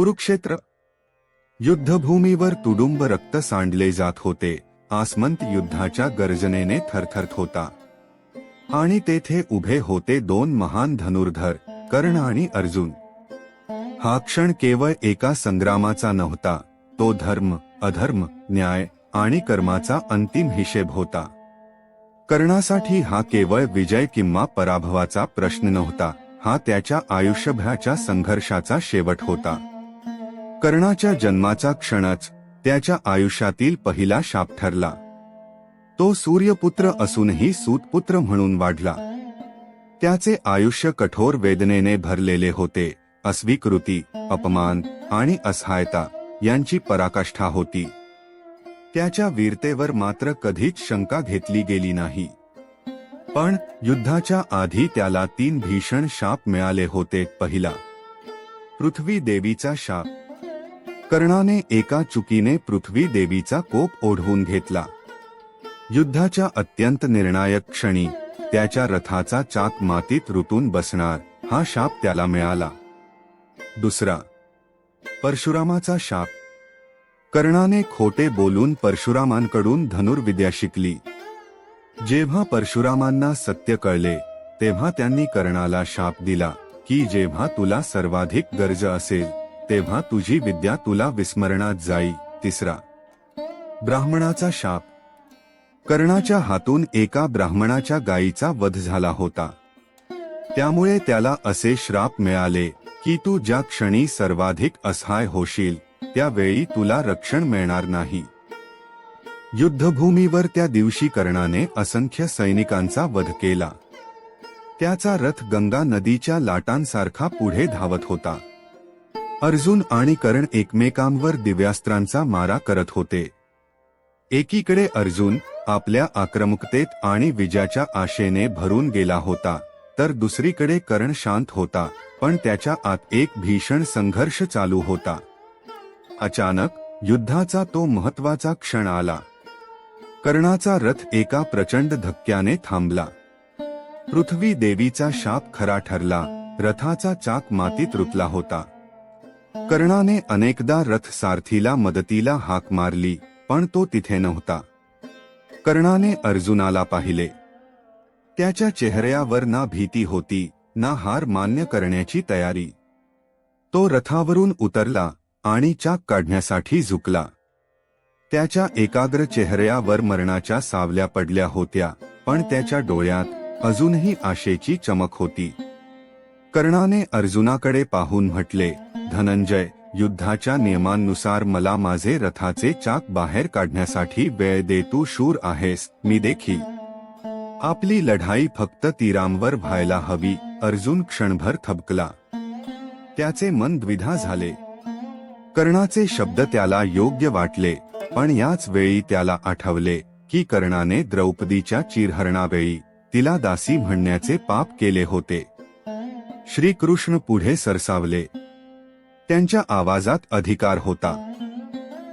कुरुक्षेत्र. युद्धभूमीवर तुडुंब रक्त सांडले जात होते. आसमंत युद्धाच्या गर्जनेने थरथरत होता. आणि तेथे उभे होते दोन महान धनुर्धर कर्ण आणि अर्जुन. हा क्षण केवळ एका संग्रामाचा नव्हता. तो धर्म अधर्म न्याय आणि कर्माचा अंतिम हिशेब होता. कर्णासाठी हा केवळ विजय किंवा पराभवाचा प्रश्न नव्हता. हा त्याच्या आयुष्यभराच्या संघर्षाचा शेवट होता. कर्णाच्या जन्माचा क्षणच त्याच्या आयुष्यातील पहिला शाप ठरला. तो सूर्यपुत्र असूनही सूतपुत्र म्हणून वाढला. त्याचे आयुष्य कठोर वेदनेने भरलेले होते अस्वीकृती अपमान आणि असहायता यांची पराकाष्ठा होती. त्याच्या वीरतेवर मात्र कधीच शंका घेतली गेली नाही. पण युद्धाच्या आधी त्याला तीन भीषण शाप मिळाले होते पहिला. पृथ्वी देवीचा शाप कर्णाने एका चुकीने पृथ्वी देवीचा कोप ओढवून घेतला. युद्धाच्या अत्यंत निर्णायक क्षणी त्याच्या रथाचा चाक मातीत रुतून बसणार हा शाप त्याला मिळाला. दुसरा परशुरामाचा शाप. कर्णाने खोटे बोलून परशुरामांकडून धनुर्विद्या शिकली. जेव्हा परशुरामांना सत्य कळले तेव्हा त्यांनी कर्णाला शाप दिला की जेव्हा तुला सर्वाधिक गरज असेल तेव्हा तुझी विद्या तुला विस्मरणात जाई. तिसरा. ब्राह्मणाचा शाप. कर्णाच्या हातून एका ब्राह्मणाच्या गायीचा वध झाला होता. त्यामुळे त्याला असे श्राप मिळाले की तू ज्या क्षणी सर्वाधिक असहाय होशील त्यावेळी तुला रक्षण मिळणार नाही. युद्धभूमीवर त्या दिवशी कर्णाने असंख्य सैनिकांचा वध केला. त्याचा रथ गंगा नदीच्या लाटांसारखा पुढे धावत होता. अर्जुन आणि करण एकमेकांवर दिव्यास्त्रांचा मारा करत होते. एकीकडे अर्जुन आपल्या आक्रमकतेत आणि विजयाच्या आशेने भरून गेला होता तर दुसरीकडे करण शांत होता पण त्याच्या आत एक भीषण संघर्ष चालू होता. अचानक युद्धाचा तो महत्त्वाचा क्षण आला. कर्णाचा रथ एका प्रचंड धक्क्याने थांबला. पृथ्वी देवीचा शाप खरा ठरला रथाचा चाक मातीत रुतला होता. कर्णाने अनेकदा रथ सारथीला मदतीला हाक मारली पण तो तिथे नव्हता. कर्णाने अर्जुनाला पाहिले. त्याच्या चेहऱ्यावर ना भीती होती ना हार मान्य करण्याची तयारी. तो रथावरून उतरला आणि चाक काढण्यासाठी झुकला. त्याच्या एकाग्र चेहऱ्यावर मरणाच्या सावल्या पडल्या होत्या पण त्याच्या डोळ्यात अजूनही आशेची चमक होती. कर्णाने अर्जुनाकडे पाहून म्हटले धनंजय युद्धाच्या नियमांनुसार मला माझे रथाचे चाक बाहेर काढण्यासाठी वेळ दे तू शूर आहेस मी देखील आपली लढाई फक्त तीरांवर व्हायला हवी अर्जुन क्षणभर थबकला. त्याचे मन द्विधा झाले. कर्णाचे शब्द त्याला योग्य वाटले पण याच वेळी त्याला आठवले की कर्णाने द्रौपदीच्या चिरहरणावेळी तिला दासी म्हणण्याचे पाप केले होते. श्रीकृष्ण पुढे सरसावले त्यांच्या आवाजात अधिकार होता.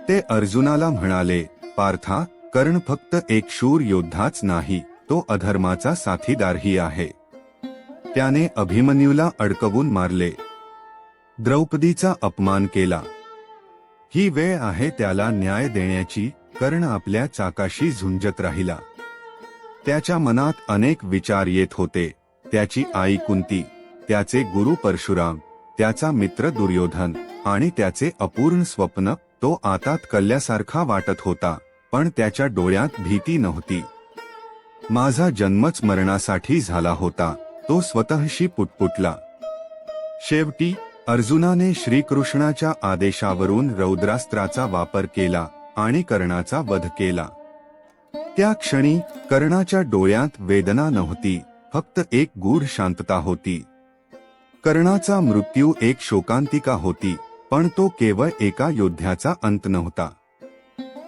ते अर्जुनाला म्हणाले पार्था कर्ण फक्त एक शूर योद्धाच नाही तो अधर्माचा साथीदारही आहे. त्याने अभिमन्यूला अडकवून मारले. द्रौपदीचा अपमान केला. ही वेळ आहे त्याला न्याय देण्याची कर्ण आपल्या चाकाशी झुंजत राहिला. त्याच्या मनात अनेक विचार येत होते त्याची आई कुंती त्याचे गुरु परशुराम त्याचा मित्र दुर्योधन आणि त्याचे अपूर्ण स्वप्न तो आतात कल्ल्यासारखा वाटत होता पण त्याच्या डोळ्यात भीती नव्हती. माझा जन्मच मरणासाठी झाला होता तो स्वतःशी पुटपुटला. शेवटी अर्जुनाने श्रीकृष्णाच्या आदेशावरून रौद्रास्त्राचा वापर केला आणि कर्णाचा वध केला. त्या क्षणी कर्णाच्या डोळ्यात वेदना नव्हती फक्त एक गूढ शांतता होती. कर्णाचा मृत्यू एक शोकांतिका होती पण तो केवळ एका योद्ध्याचा अंत नव्हता.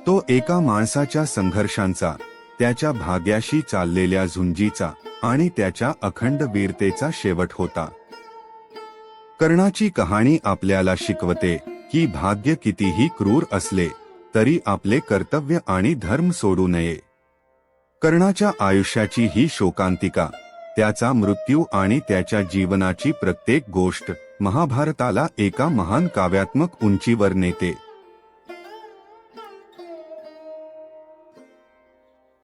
तो एका माणसाच्या संघर्षांचा त्याच्या भाग्याशी चाललेल्या झुंजीचा आणि त्याच्या अखंड वीरतेचा शेवट होता. कर्णाची कहाणी आपल्याला शिकवते की भाग्य कितीही क्रूर असले तरी आपले कर्तव्य आणि धर्म सोडू नये. कर्णाच्या आयुष्याची ही शोकांतिका त्याचा मृत्यू आणि त्याच्या जीवनाची प्रत्येक गोष्ट महाभारताला एका महान काव्यात्मक उंचीवर नेते.